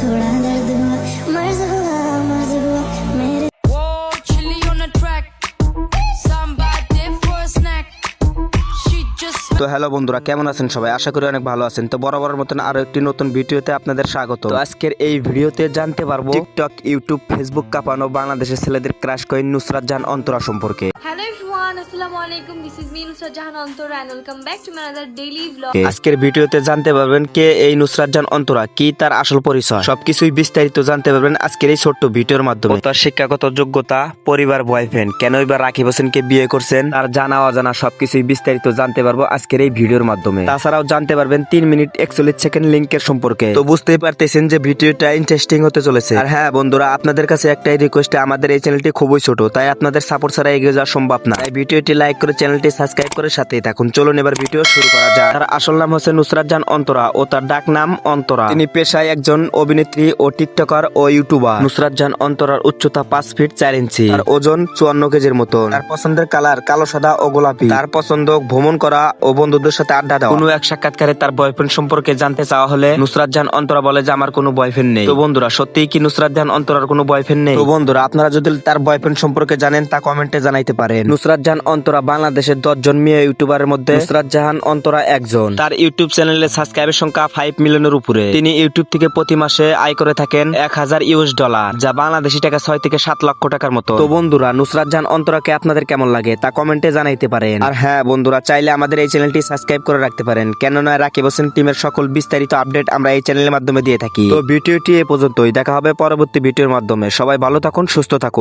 थोड़ा दर्द हुआ मर्ज हुआ मर्ज हुआ मेरे Whoa, chili on the track. Somebody for a snack. She just তো হ্যালো বন্ধুরা কেমন আছেন সবাই আশা করি অনেক ভালো আছেন তো বরাবরের মতন আরো একটি নতুন ভিডিওতে আপনাদের স্বাগত তো আজকের এই ভিডিওতে জানতে পারবো টিকটক ইউটিউব ফেসবুক কাঁপানো বাংলাদেশের ছেলেদের ক্রাশ কয়েন নুসরাত জাহান অন্তরা সম্পর্কে হ্যালো এভরিওয়ান আসসালামু আলাইকুম। This is me Nusrat Jahan Antor and welcome back to my other daily vlog আজকের ভিডিওতে জানতে পারবেন কে এই নুসরাত জাহান অন্তরা কি তার আসল পরিচয়? সবকিছুই বিস্তারিত জানতে পারবেন আজকের এই ছোট্ট ভিডিওর মাধ্যমে। তার শিক্ষাগত যোগ্যতা পরিবার বয়ফ্রেন্ড কেনই বা রাকিব হোসেনকে বিয়ে করছেন? তার জানা অজানা সবকিছুই বিস্তারিত জানতে পারব আজকের এই ভিডিওর মাধ্যমে। তাছাড়াও জানতে পারবেন তিন মিনিট একচল্লিশ সেকেন্ড লিঙ্কের সম্পর্কে। তো বুঝতেই পারতেছেন যে ভিডিওটা ইন্টারেস্টিং হতে চলেছে। আর হ্যাঁ বন্ধুরা আপনাদের কাছে একটাই রিকোয়েস্ট আমাদের এই চ্যানেলটি খুবই ছোট তাই আপনাদের সাপোর্ট ছাড়া এগিয়ে যাওয়া সম্ভব না তাই ভিডিওটি লাইক করে চ্যানেলটি সাবস্ক্রাইব করে সাথেই থাকুন। চলুন এবার ভিডিও শুরু করা যাক। তার আসল নাম হচ্ছে নুসরাত জাহান অন্তরা ও তার ডাক নাম অন্তরা। তিনি পেশায় একজন অভিনেত্রী ও টিকটকার ও ইউটিউবার। নুসরাত জাহান অন্তরার উচ্চতা পাঁচ ফিট চার ইঞ্চি। আর ওজন চুয়ান্ন কেজির মতো তার পছন্দের কালার কালো, সাদা ও গোলাপি। তার পছন্দ ভ্রমণ করা ও বন্ধুদের সাথে আড্ডা দেওয়া। কোনো এক সাক্ষাৎকারে তার বয়ফ্রেন্ড সম্পর্কে জানতে চাওয়া হলে নুসরাত জাহান অন্তরা বলে যে, আমার কোনো বয়ফ্রেন্ড নেই। তো বন্ধুরা, সত্যিই কি নুসরাত জাহান অন্তরার কোনো বয়ফ্রেন্ড নেই? তো বন্ধুরা, আপনারা যদি তার বয়ফ্রেন্ড সম্পর্কে জানেন তা কমেন্টে জানাইতে পারেন নুসরাত জাহান অন্তরা বাংলাদেশের দশ জন মেয়ে ইউটিউবারের মধ্যে নুসরাত জাহান অন্তরা একজন। তার ইউটিউব চ্যানেলে সাবস্ক্রাইবের সংখ্যা ফাইভ মিলিয়নের উপরে। তিনি ইউটিউব থেকে প্রতি মাসে আয় করে থাকেন এক হাজার ইউএস ডলার যা বাংলাদেশি টাকা ছয় থেকে সাত লক্ষ টাকার মতো। তো বন্ধুরা নুসরাত জাহান অন্তরাকে আপনাদের কেমন লাগে তা কমেন্টে জানাইতে পারেন। আর হ্যাঁ বন্ধুরা চাইলে আমাদের এই চ্যানেলটি সাবস্ক্রাইব করে রাখতে পারেন। কেননা রাকিব হোসেন টিমের সকল বিস্তারিত আপডেট আমরা এই চ্যানেলের মাধ্যমে দিয়ে থাকি। তো ভিডিওটি এ পর্যন্তই। দেখা হবে পরবর্তী ভিডিওর মাধ্যমে। সবাই ভালো থাকুন সুস্থ থাকুন।